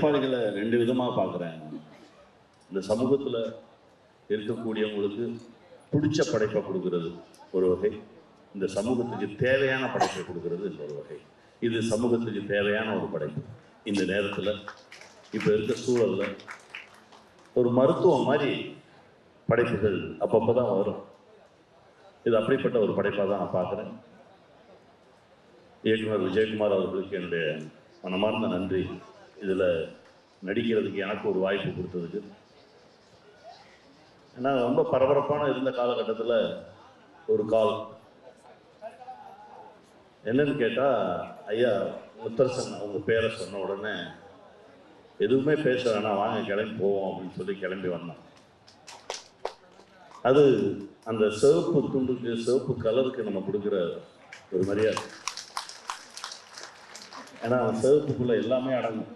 படைப்பாளிகளை ரெண்டு விதமாக பார்க்குறேன். இந்த சமூகத்தில் இருக்கக்கூடியவங்களுக்கு பிடிச்ச படைப்பை கொடுக்கறது ஒரு வகை. இந்த சமூகத்துக்கு தேவையான படைப்பை கொடுக்கறது இன்னொரு வகை. இது சமூகத்துக்கு தேவையான ஒரு படைப்பு. இந்த நேரத்தில் இப்போ இருக்க சூழலில் ஒரு மருத்துவம் மாதிரி படைப்புகள் அப்பப்போ தான் வரும். இது அப்படிப்பட்ட ஒரு படைப்பாக தான் நான் பார்க்குறேன். இயக்குனர் விஜயகுமார் அவர்களுக்கு என்னுடைய மனமார்ந்த நன்றி. இதில் நடிக்கிறதுக்கு எனக்கு ஒரு வாய்ப்பு கொடுத்ததுக்கு. ஏன்னா ரொம்ப பரபரப்பான இருந்த காலகட்டத்தில் ஒரு கால். என்னன்னு கேட்டால் ஐயா முத்தரசன் அவங்க பேரை சொன்ன உடனே எதுவுமே பேச வேணாம் வாங்க கிளம்பி போவோம் அப்படின்னு சொல்லி கிளம்பி வந்தான். அது அந்த சிவப்பு துண்டுக்கு சிவப்பு கலருக்கு நம்ம கொடுக்குற ஒரு மரியாதை. ஏன்னா அந்த சிவப்புக்குள்ளே எல்லாமே அடங்கும்.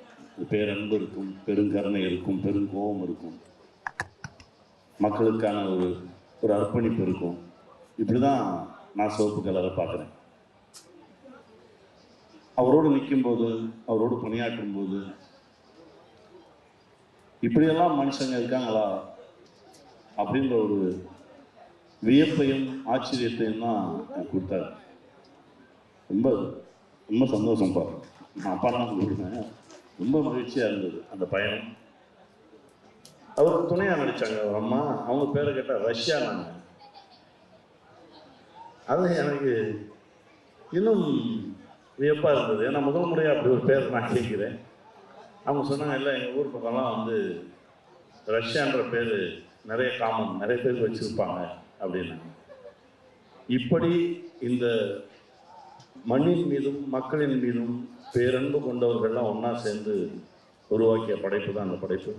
பேரன்பு இருக்கும் பெருங்கருணை இருக்கும் பெருங்கோபம் இருக்கும். மக்களுக்கான ஒரு ஒரு அர்ப்பணிப்பு இருக்கும். இப்படி தான் நான் சிவப்பு கலரை பார்க்குறேன். அவரோடு நிற்கும்போது அவரோடு பணியாற்றும் போது இப்படியெல்லாம் மனுஷங்க இருக்காங்களா? அப்படின்ற ஒரு வியப்பையும் ஆச்சரியத்தையும் தான் எனக்கு கொடுத்தாரு. ரொம்ப ரொம்ப சந்தோஷம் பாரு நான் அப்பா தான் கொடுத்தேன் ரொம்ப மகிழ்ச்சியாக இருந்தது அந்த பயணம் அவருக்கு துணையாக நடித்தாங்க அவர் அம்மா. அவங்க பேரை கேட்டால் ரஷ்யா நாங்கள் அது எனக்கு இன்னும் வியப்பாக இருந்தது. ஏன்னா முதல் முறையாக அப்படி ஒரு பேர் நான் கேட்குறேன். அவங்க சொன்னாங்க இல்லை எங்கள் ஊர் பக்கம்லாம் வந்து ரஷ்யான்ற பேர் நிறைய காமன் நிறைய பேர் வச்சுருப்பாங்க அப்படின்னாங்க. இப்படி இந்த மண்ணின் மீதும் மக்களின் மீதும் பேரன்பு கொண்டவர்கள்லாம் ஒன்றா சேர்ந்து உருவாக்கிய படைப்பு தான் அந்த படைப்பு.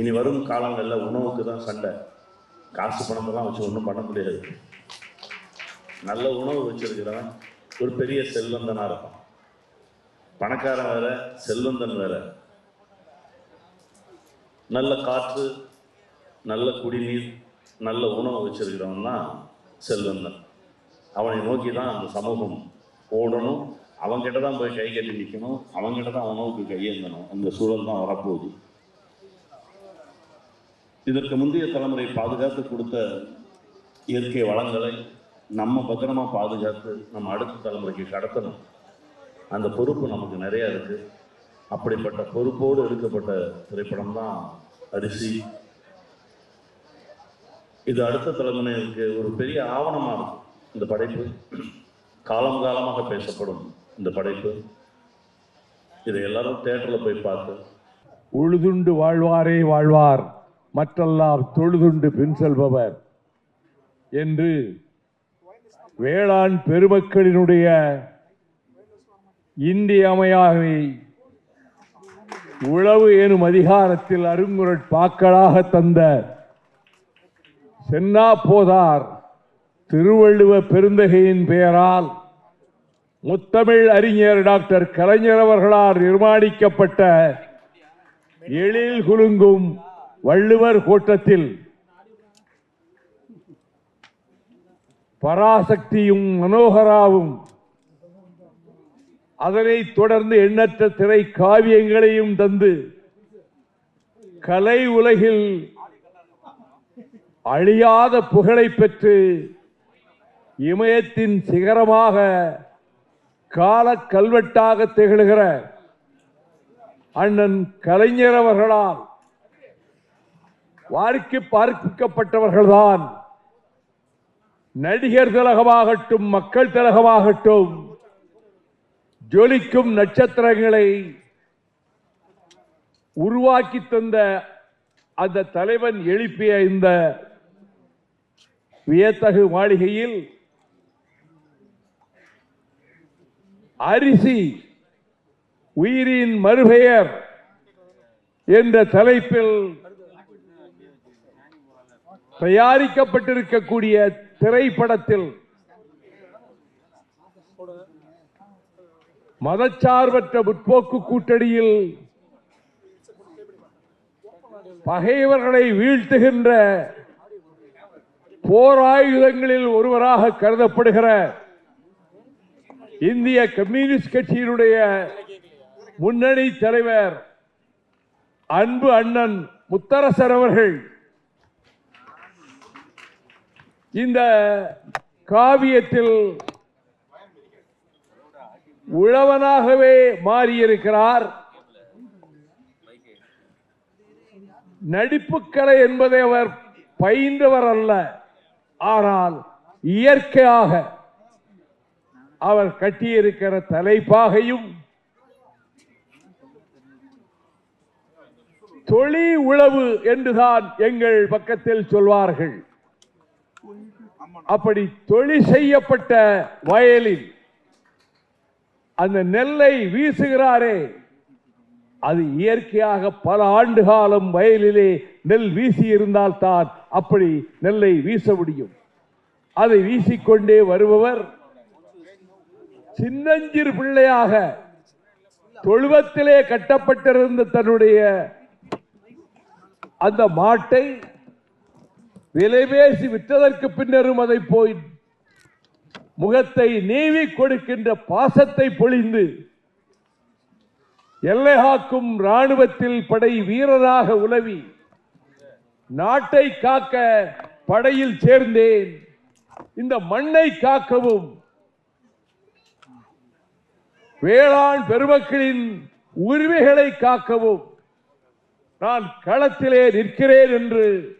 இனி வரும் காலங்களில் உணவுக்கு தான் சண்டை. காசு பணமெல்லாம் வச்சு ஒன்றும் பண்ண முடியாது. நல்ல உணவு வச்சிருக்கிறவன் ஒரு பெரிய செல்வந்தனாக இருப்பான். பணக்காரன் வேற செல்வந்தன் வேற. நல்ல காற்று நல்ல குடிநீர் நல்ல உணவு வச்சிருக்கிறவன் தான் செல்வந்தன். அவனை நோக்கி தான் அந்த சமூகம் ஓடணும். அவங்ககிட்ட தான் போய் கை கட்டி நிற்கணும் அவன்கிட்ட தான் உணவுக்கு கையேந்தணும். அந்த சூழல் தான் வரப்போகுது. இதற்கு முந்தைய தலைமுறை பாதுகாத்து கொடுத்த இயற்கை வளங்களை நம்ம பத்திரமா பாதுகாத்து நம்ம அடுத்த தலைமுறைக்கு கடத்தணும். அந்த பொறுப்பு நமக்கு நிறையா இருக்குது அப்படிப்பட்ட பொறுப்போடு எடுக்கப்பட்ட திரைப்படம் தான் அரிசி. இது அடுத்த தலைமுறைக்கு ஒரு பெரிய ஆவணமாக இருக்கும் இந்த படைப்பு காலம் காலமாக பேசப்படும் இந்த படைப்பு. இதை எல்லாரும் தேட்டரில் போய் பார்த்து. உழுதுண்டு வாழ்வாரே வாழ்வார் மற்றெல்லாம் தொழுதுண்டு பின் செல்பவர் என்று வேளாண் பெருமக்களினுடைய இன்றியமையாமை உழவு எனும் அதிகாரத்தில் அருங்குரட் பாக்களாக தந்த சென்னா போதார் திருவள்ளுவ பெருந்தகையின் பெயரால் முத்தமிழ் அறிஞர் டாக்டர் கலைஞர் அவர்களால் நிர்மாணிக்கப்பட்ட எழில் குலுங்கும் வள்ளுவர் கோட்டத்தில் பராசக்தியும் மனோகராவும் அதனைத் தொடர்ந்து எண்ணற்ற திரை காவியங்களையும் தந்து கலை உலகில் அழியாத புகழை பெற்று இமயத்தின் சிகரமாக கால கல்வெட்டாக திகழ்கிற அண்ணன் கலைஞர் அவர்களால் வாரிக்கு பார்க்கப்பட்டவர்கள்தான் நடிகர் திலகமாகட்டும் மக்கள் திலகமாகட்டும் ஜொலிக்கும் நட்சத்திரங்களை உருவாக்கி தந்த அந்த தலைவன் எழுப்பிய இந்த வியத்தகு மாளிகையில் அரிசி உயிரின் மறுபெயர் என்ற தலைப்பில் தயாரிக்கப்பட்டிருக்கக்கூடிய திரைப்படத்தில் மதச்சார்பற்ற முற்போக்கு கூட்டணியில் பகைவர்களை வீழ்த்துகின்ற போராயுதங்களில் ஒருவராக கருதப்படுகிற இந்திய கம்யூனிஸ்ட் கட்சியினுடைய முன்னணி தலைவர் அன்பு அண்ணன் முத்தரசர் அவர்கள். இந்த காவியத்தில் உழவனாகவே மாறியிருக்கிறார். நடிப்புக்கலை என்பதை அவர் பயின்றவர் அல்ல. ஆனால் இயற்கையாக அவர் கட்டியிருக்கிற தலைப்பாகையும் தொழி உழவு என்றுதான் எங்கள் பக்கத்தில் சொல்வார்கள். அப்படி தொழில் செய்யப்பட்ட வயலில் அந்த நெல்லை வீசுகிறாரே அது இயற்கையாக பல ஆண்டு காலம் வயலிலே நெல் வீசி இருந்தால்தான் அப்படி நெல்லை வீச முடியும். அதை வீசிக்கொண்டே வருபவர் சின்னஞ்சிறு பிள்ளையாக தொழுவத்திலே கட்டப்பட்டிருந்த தன்னுடைய அந்த மாட்டை விலை பேசி விற்றதற்கு பின்னரும் அதை போய் முகத்தை நீவி கொடுக்கின்ற பாசத்தை பொழிந்து எல்லை காக்கும் ராணுவத்தில் படை வீரராக உலவி நாட்டை காக்க படையில் சேர்ந்தேன். இந்த மண்ணை காக்கவும் வேளாண் பெருமக்களின் உரிமைகளை காக்கவும். நான் களத்திலே நிற்கிறேன் என்று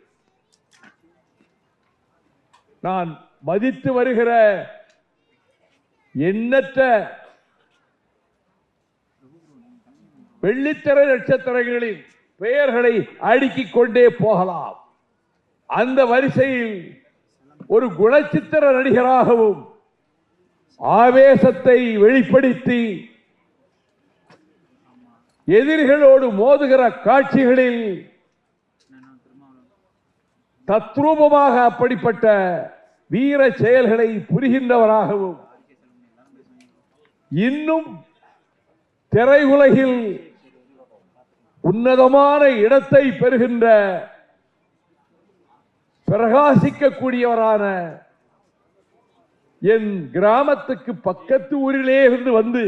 நான் மதித்து வருகிற எண்ணற்ற வெள்ளித்திரை நட்சத்திரங்களின் பெயர்களை அடுக்கிக் கொண்டே போகலாம். அந்த வரிசையில் ஒரு குணச்சித்திர நடிகராகவும் ஆவேசத்தை வெளிப்படுத்தி எதிரிகளோடு மோதுகிற காட்சிகளில் தத்ரூபமாக அப்படிப்பட்ட வீர செயல்களை புரிகின்றவராகவும் இன்னும் திரையுலகில் உன்னதமான இடத்தை பெறுகின்ற பிரகாசிக்கக்கூடியவரான என் கிராமத்துக்கு பக்கத்து ஊரிலே இருந்து வந்து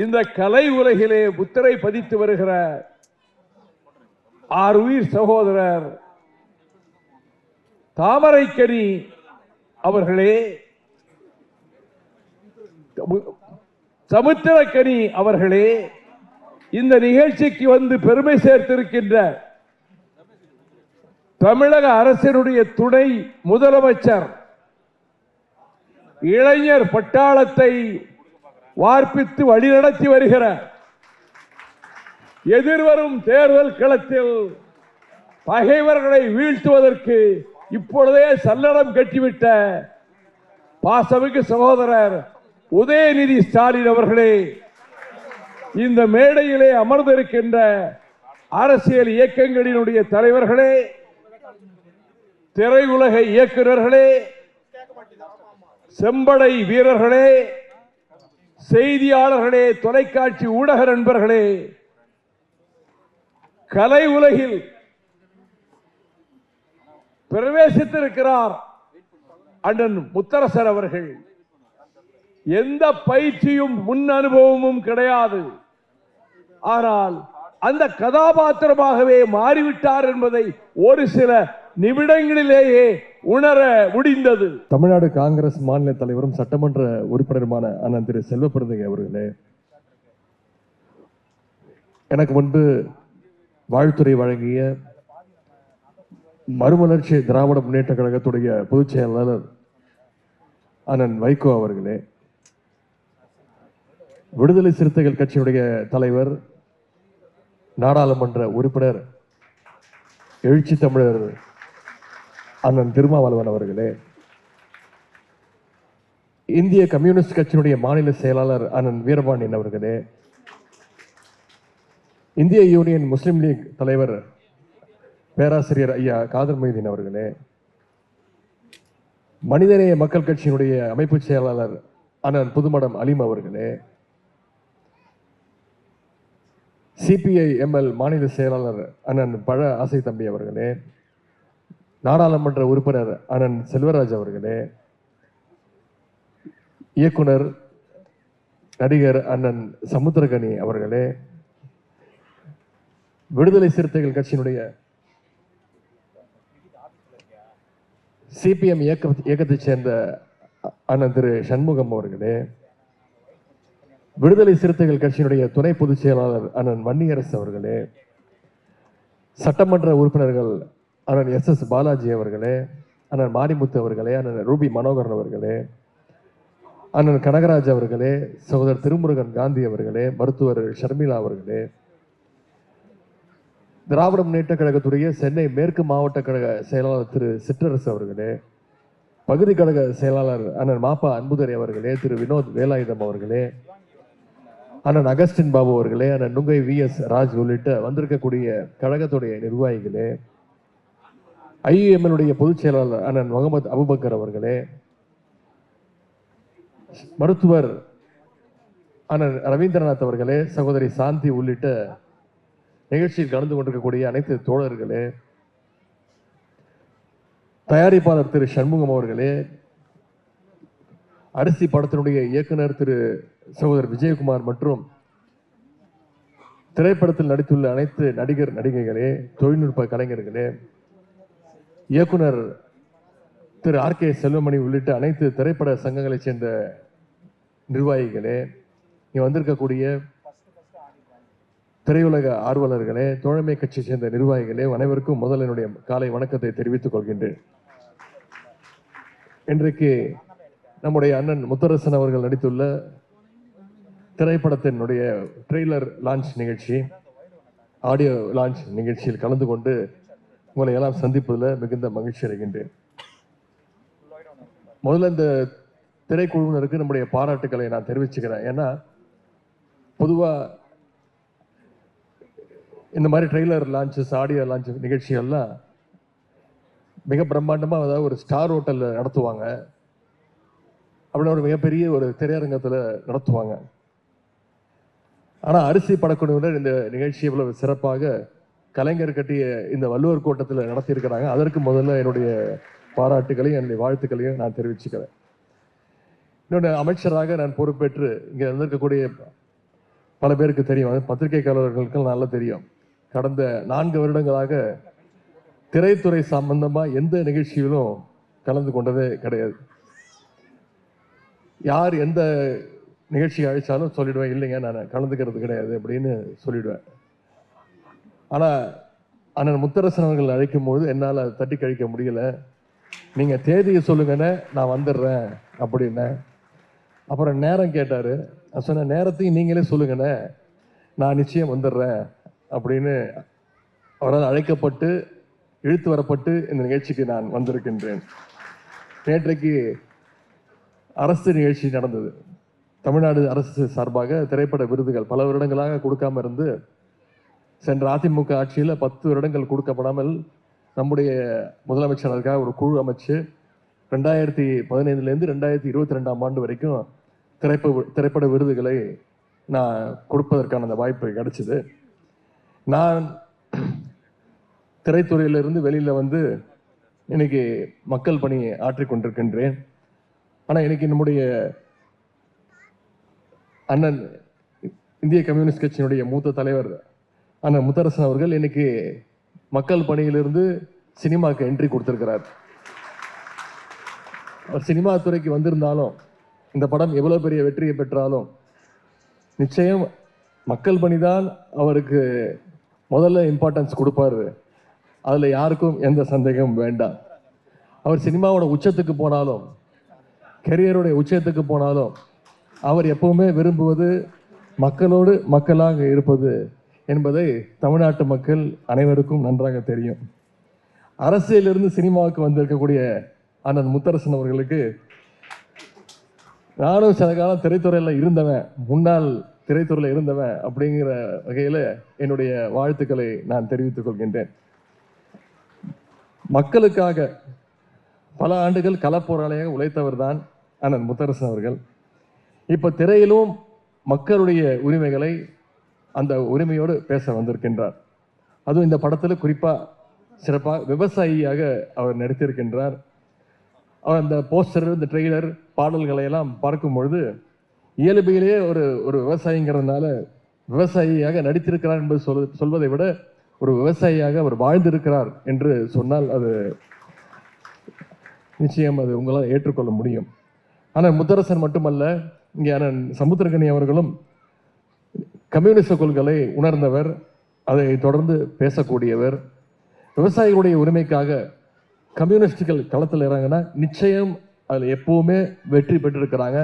இந்த கலை உலகிலே புத்தரை பதித்து வருகிற ஆர் உயிர் சகோதரர் தாமரைக்கனி அவர்களே சமுத்திரக்கனி அவர்களே இந்த நிகழ்ச்சிக்கு வந்து பெருமை சேர்த்திருக்கின்ற தமிழக அரசினுடைய துணை முதலமைச்சர் இளைஞர் பட்டாளத்தை வார்ப்பித்து வழிநடத்தி வருகிற எதிர்வரும் தேர்தல் களத்தில் பகைவர்களை வீழ்த்துவதற்கு இப்பொழுதே சல்லடம் கட்டிவிட்ட பாசமிகு சகோதரர் உதயநிதி ஸ்டாலின் அவர்களே இந்த மேடையிலே அமர்ந்திருக்கின்ற அரசியல் இயக்கங்களினுடைய தலைவர்களே திரையுலக இயக்குநர்களே செம்படை வீரர்களே செய்தியாளர்களே தொலைக்காட்சி ஊடக நண்பர்களே கலை உலகில் பிரவேசித்திருக்கிறார் அண்ணன் முத்தரசர் அவர்கள். எந்த பயிற்சியும் முன் அனுபவமும் கிடையாது. ஆனால் அந்த கதாபாத்திரமாகவே மாறிவிட்டார் என்பதை ஒரு சில நிமிடங்களிலேயே உணர முடிந்தது. தமிழ்நாடு காங்கிரஸ் மாநில தலைவரும் சட்டமன்ற உறுப்பினருமான அண்ணன் திரு செல்வப்பிரதங்க அவர்களே எனக்கு முன்பு வாழ்த்துறை வழங்கிய மறுமலர்ச்சி திராவிட முன்னேற்ற கழகத்துடைய பொதுச் செயலாளர் அண்ணன் வைகோ அவர்களே விடுதலை சிறுத்தைகள் கட்சியுடைய தலைவர் நாடாளுமன்ற உறுப்பினர் எழுச்சி தமிழர் அண்ணன் திருமாவளவன் அவர்களே. இந்திய கம்யூனிஸ்ட் கட்சியினுடைய மாநில செயலாளர் அண்ணன் வீரபாண்டியன் அவர்களே. இந்திய யூனியன் முஸ்லீம் லீக் தலைவர் பேராசிரியர் ஐயா காதர் மொய்தீன் அவர்களே. மனிதநேய மக்கள் கட்சியினுடைய அமைப்பு செயலாளர் அண்ணன் புதுமடம் அலீம் அவர்களே. சிபிஐ எம்எல் மாநில செயலாளர் அண்ணன் பழ ஆசை தம்பி அவர்களே. நாடாளுமன்ற உறுப்பினர் அண்ணன் செல்வராஜ் அவர்களே இயக்குனர் நடிகர் அண்ணன் சமுத்திரகனி அவர்களே விடுதலை சிறுத்தைகள் கட்சியினுடைய சிபிஎம் இயக்க இயக்கத்தைச் சேர்ந்த அண்ணன் திரு சண்முகம் அவர்களே விடுதலை சிறுத்தைகள் கட்சியினுடைய துணை பொதுச் செயலாளர் அண்ணன் வன்னியரசு அவர்களே சட்டமன்ற உறுப்பினர்கள் அண்ணன் எஸ் எஸ் பாலாஜி அவர்களே அண்ணன் மாரிமுத்து அவர்களே அண்ணன் ரூபி மனோகரன் அவர்களே அண்ணன் கனகராஜ் அவர்களே சகோதரர் திருமுருகன் காந்தி அவர்களே மருத்துவர் ஷர்மிளா அவர்களே திராவிட முன்னேற்ற கழகத்துடைய சென்னை மேற்கு மாவட்ட கழக செயலாளர் திரு சிற்றரசு அவர்களே பகுதி கழக செயலாளர் அண்ணன் மாப்பா அன்புதரை அவர்களே திரு வினோத் வேலாயுதம் அவர்களே அண்ணன் அகஸ்டின் பாபு அவர்களே அண்ணன் நுங்கை வி எஸ் ராஜ் உள்ளிட்ட வந்திருக்கக்கூடிய கழகத்துடைய நிர்வாகிகளே ஐயுஎம்எல்லுடைய பொதுச் செயலாளர் அண்ணன் முகமது அபுபக்கர் அவர்களே மருத்துவர் அண்ணன் ரவீந்திரநாத் அவர்களே சகோதரி சாந்தி உள்ளிட்ட நிகழ்ச்சியில் கலந்து கொண்டிருக்கக்கூடிய அனைத்து தோழர்களே தயாரிப்பாளர் திரு சண்முகம் அவர்களே அரிசி படத்தினுடைய இயக்குனர் திரு சகோதரர் விஜயகுமார் மற்றும் திரைப்படத்தில் நடித்துள்ள அனைத்து நடிகர் நடிகைகளே தொழில்நுட்ப கலைஞர்களே இயக்குனர் திரு ஆர் கே செல்வமணி உள்ளிட்ட அனைத்து திரைப்பட சங்கங்களைச் சேர்ந்த நிர்வாகிகளே இங்கே வந்திருக்கக்கூடிய திரையுலக ஆர்வலர்களே தோழமை கட்சியை சேர்ந்த நிர்வாகிகளே அனைவருக்கும் முதல் என்னுடைய காலை வணக்கத்தை தெரிவித்துக் கொள்கின்றேன். இன்றைக்கு நம்முடைய அண்ணன் முத்தரசன் அவர்கள் நடித்துள்ள திரைப்படத்தினுடைய ட்ரெய்லர் லான்ச் நிகழ்ச்சி ஆடியோ லான்ச் நிகழ்ச்சியில் கலந்து கொண்டு உங்களை எல்லாம் சந்திப்பதில் மிகுந்த மகிழ்ச்சி அடைகின்றேன். முதல்ல இந்த திரைக்குழுவினருக்கு நம்முடைய பாராட்டுக்களை நான் தெரிவிச்சுக்கிறேன். ஏன்னா பொதுவாக இந்த மாதிரி ட்ரெய்லர் லான்ச்சஸ் ஆடியோ லான்ச் நிகழ்ச்சிகள்லாம் மிக பிரம்மாண்டமாக அதாவது ஒரு ஸ்டார் ஹோட்டலில் நடத்துவாங்க. அப்படின்னு ஒரு மிகப்பெரிய ஒரு திரையரங்கத்தில் நடத்துவாங்க. ஆனால் அரிசி படக்குழுவினர் இந்த நிகழ்ச்சி இவ்வளவு சிறப்பாக கலைஞர் கட்டிய இந்த வள்ளுவர் கூட்டத்தில் நடத்தியிருக்கிறாங்க. அதற்கு முதல்ல என்னுடைய பாராட்டுகளையும் என்னுடைய வாழ்த்துக்களையும் நான் தெரிவிச்சுக்கிறேன். இன்னொன்று அமைச்சராக நான் பொறுப்பேற்று இங்கே இருந்திருக்கக்கூடிய பல பேருக்கு தெரியும். அது பத்திரிகைக்காரர்களுக்கு நல்லா தெரியும். கடந்த நான்கு வருடங்களாக திரைத்துறை சம்பந்தமாக எந்த நிகழ்ச்சியிலும் கலந்து கொண்டதே கிடையாது. யார் எந்த நிகழ்ச்சி அழைச்சாலும் சொல்லிடுவேன். இல்லைங்க நான் கலந்துக்கிறது கிடையாது அப்படின்னு சொல்லிடுவேன். ஆனால் அண்ணன் முத்தரசன் அவர்கள் அழைக்கும் போது என்னால் அதை தட்டி கழிக்க முடியல. நீங்கள் தேதியை சொல்லுங்கண்ணே நான் வந்துடுறேன் அப்படின்னேன் அப்புறம் நேரம் கேட்டார். நான் சொன்ன நேரத்தையும் நீங்களே சொல்லுங்கண்ணே நான் நிச்சயம் வந்துடுறேன் அப்படின்னு அவரால் அழைக்கப்பட்டு இழுத்து வரப்பட்டு இந்த நிகழ்ச்சிக்கு நான் வந்திருக்கின்றேன். நேற்றைக்கு அரசு நிகழ்ச்சி நடந்தது. தமிழ்நாடு அரசு சார்பாக திரைப்பட விருதுகள் பல வருடங்களாக கொடுக்காம இருந்து சென்ற அதிமுக ஆட்சியில் பத்து வருடங்கள் கொடுக்கப்படாமல் நம்முடைய முதலமைச்சர் அதுக்காக ஒரு குழு அமைச்சு ரெண்டாயிரத்தி பதினைந்துலேருந்து ரெண்டாயிரத்தி இருபத்தி ரெண்டாம் ஆண்டு வரைக்கும் திரைப்ப திரைப்பட விருதுகளை நான் கொடுப்பதற்கான அந்த வாய்ப்பு கிடைச்சிது. நான் திரைத்துறையிலிருந்து வெளியில் வந்து இன்னைக்கு மக்கள் பணி ஆற்றிக்கொண்டிருக்கின்றேன் ஆனால் இன்னைக்கு நம்முடைய அண்ணன் இந்திய கம்யூனிஸ்ட் கட்சியினுடைய மூத்த தலைவர் ஆனால் முத்தரசன் அவர்கள் இன்னைக்கு மக்கள் பணியிலிருந்து சினிமாவுக்கு என்ட்ரி கொடுத்துருக்கிறார். அவர் சினிமா துறைக்கு வந்திருந்தாலும் இந்த படம் எவ்வளோ பெரிய வெற்றியை பெற்றாலும் நிச்சயம் மக்கள் பணிதான் அவருக்கு முதல்ல இம்பார்ட்டன்ஸ் கொடுப்பாரு. அதில் யாருக்கும் எந்த சந்தேகமும் வேண்டாம். அவர் சினிமாவோட உச்சத்துக்கு போனாலும் கெரியருடைய உச்சத்துக்கு போனாலும் அவர் எப்பவுமே விரும்புவது மக்களோடு மக்களாக இருப்பது என்பதை தமிழ்நாட்டு மக்கள் அனைவருக்கும் நன்றாக தெரியும். அரசியலிருந்து சினிமாவுக்கு வந்திருக்கக்கூடிய அண்ணன் முத்தரசன் அவர்களுக்கு நானும் சில காலம் திரைத்துறையில் இருந்தவன் முன்னாள் திரைத்துறையில் இருந்தவன் அப்படிங்கிற வகையில் என்னுடைய வாழ்த்துக்களை நான் தெரிவித்துக் கொள்கின்றேன். மக்களுக்காக பல ஆண்டுகள் களப்போராளியாக உழைத்தவர் தான் அண்ணன் முத்தரசன் அவர்கள். இப்போ திரையிலும் மக்களுடைய உரிமைகளை அந்த உரிமையோடு பேச வந்திருக்கின்றார். அதுவும் இந்த படத்தில் குறிப்பாக சிறப்பாக விவசாயியாக அவர் நடித்திருக்கின்றார். அவர் அந்த போஸ்டர் இந்த ட்ரெய்லர் பாடல்களை எல்லாம் பார்க்கும் பொழுது இயல்பிலேயே ஒரு ஒரு விவசாயிங்கிறதுனால விவசாயியாக நடித்திருக்கிறார் என்பது சொல் சொல்வதை விட ஒரு விவசாயியாக அவர் வாழ்ந்திருக்கிறார் என்று சொன்னால் அது நிச்சயம் அது உங்களால் ஏற்றுக்கொள்ள முடியும். ஆனால் முத்தரசன் மட்டுமல்ல இங்கே அண்ணன் சமுத்திரகனி அவர்களும் கம்யூனிச கொள்கை உணர்ந்தவர் அதை தொடர்ந்து பேசக்கூடியவர். விவசாயிகளுடைய உரிமைக்காக கம்யூனிஸ்டுகள் களத்தில் இறங்கினா நிச்சயம் அதில் எப்பவுமே வெற்றி பெற்றிருக்கிறாங்க.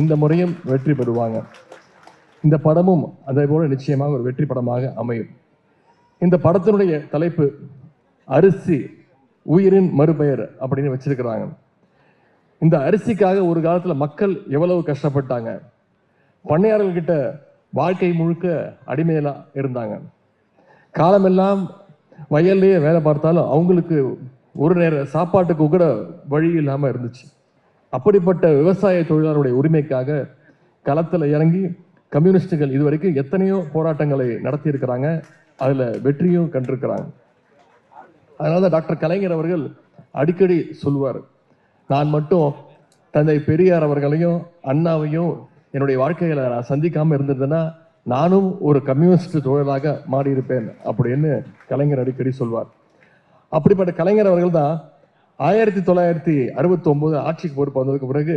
இந்த முறையும் வெற்றி பெறுவாங்க. இந்த படமும் அதே போல நிச்சயமாக ஒரு வெற்றி படமாக அமையும். இந்த படத்தினுடைய தலைப்பு அரிசி உயிரின் மறுபெயர் அப்படின்னு வச்சிருக்கிறாங்க. இந்த அரிசிக்காக ஒரு காலத்தில் மக்கள் எவ்வளவு கஷ்டப்பட்டாங்க? பண்ணையாளர்கள் வாழ்க்கை முழுக்க அடிமையெல்லாம் இருந்தாங்க. காலமெல்லாம் வயல்லையே வேலை பார்த்தாலும் அவங்களுக்கு ஒரு நேர சாப்பாட்டுக்கு கூட வழி இல்லாமல் இருந்துச்சு. அப்படிப்பட்ட விவசாய தொழிலாளருடைய உரிமைக்காக களத்தில் இறங்கி கம்யூனிஸ்டுகள் இதுவரைக்கும் எத்தனையோ போராட்டங்களை நடத்தியிருக்கிறாங்க. அதில் வெற்றியும் கண்டிருக்கிறாங்க. அதனால தான் டாக்டர் கலைஞர் அவர்கள் அடிக்கடி சொல்வார் நான் மட்டும் தந்தை பெரியார் அவர்களையும் அண்ணாவையும் என்னுடைய வாழ்க்கையில் நான் சந்திக்காமல் இருந்திருந்தேன்னா நானும் ஒரு கம்யூனிஸ்ட் தொழிலாக மாறியிருப்பேன் அப்படின்னு கலைஞர் அடிக்கடி சொல்வார். அப்படிப்பட்ட கலைஞர் அவர்கள் தான் ஆயிரத்தி தொள்ளாயிரத்தி அறுபத்தி ஒன்பது ஆட்சிக்கு பொறுப்பு வந்ததுக்கு பிறகு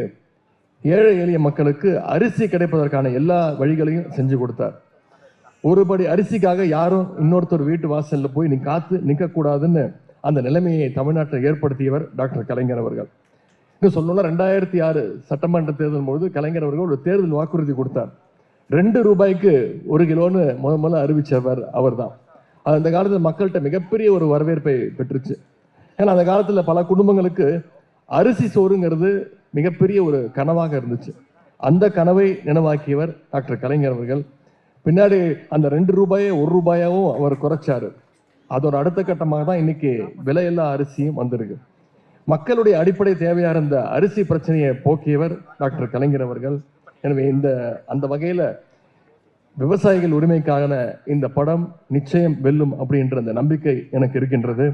ஏழை எளிய மக்களுக்கு அரிசி கிடைப்பதற்கான எல்லா வழிகளையும் செஞ்சு கொடுத்தார். ஒருபடி அரிசிக்காக யாரும் இன்னொருத்தர் வீட்டு வாசலில் போய் நீ காத்து நிற்கக்கூடாதுன்னு அந்த நிலைமையை தமிழ்நாட்டில் ஏற்படுத்தியவர் டாக்டர் கலைஞர் அவர்கள். இன்னும் சொல்லணும்னா ரெண்டாயிரத்தி ஆறு சட்டமன்ற தேர்தல் பொழுது கலைஞர் அவர்கள் ஒரு தேர்தல் வாக்குறுதி கொடுத்தார். ரெண்டு ரூபாய்க்கு ஒரு கிலோன்னு முத முதல்ல அறிவிச்சவர் அவர்தான். அது அந்த காலத்தில் மக்கள்கிட்ட மிகப்பெரிய ஒரு வரவேற்பை பெற்றுச்சு. ஏன்னா அந்த காலத்தில் பல குடும்பங்களுக்கு அரிசி சோறுங்கிறது மிகப்பெரிய ஒரு கனவாக இருந்துச்சு. அந்த கனவை நினைவாக்கியவர் டாக்டர் கலைஞர் அவர்கள். பின்னாடி அந்த ரெண்டு ரூபாயை ஒரு ரூபாயாவும் அவர் குறைச்சாரு. அதோட அடுத்த கட்டமாக தான் இன்னைக்கு விலையில்லா அரிசியும் வந்திருக்கு. மக்களுடைய அடிப்படை தேவையாக இருந்த அரிசி பிரச்சனையை போக்கியவர் டாக்டர் கலைஞர் அவர்கள். எனவே இந்த அந்த வகையில் விவசாயிகள் உரிமைக்கான இந்த படம் நிச்சயம் வெல்லும் அப்படின்ற அந்த நம்பிக்கை எனக்கு இருக்கின்றது.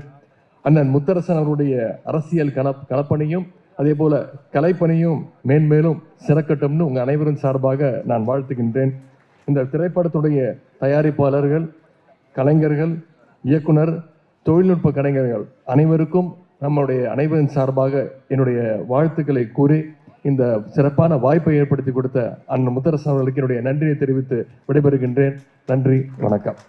அண்ணன் முத்தரசன் அவருடைய அரசியல் கல கலப்பணியும் அதே போல கலைப்பணியும் மேன்மேலும் சிறக்கட்டும்னு உங்கள் அனைவரும் சார்பாக நான் வாழ்த்துகின்றேன். இந்த திரைப்படத்துடைய தயாரிப்பாளர்கள் கலைஞர்கள் இயக்குனர் தொழில்நுட்ப கலைஞர்கள் அனைவருக்கும் நம்முடைய அனைவரின் சார்பாக என்னுடைய வாழ்த்துக்களை கூறி இந்த சிறப்பான வாய்ப்பை ஏற்படுத்தி கொடுத்த அண்ணன் முத்தரசன் அவர்களுக்கு என்னுடைய நன்றியை தெரிவித்து விடைபெறுகின்றேன். நன்றி வணக்கம்.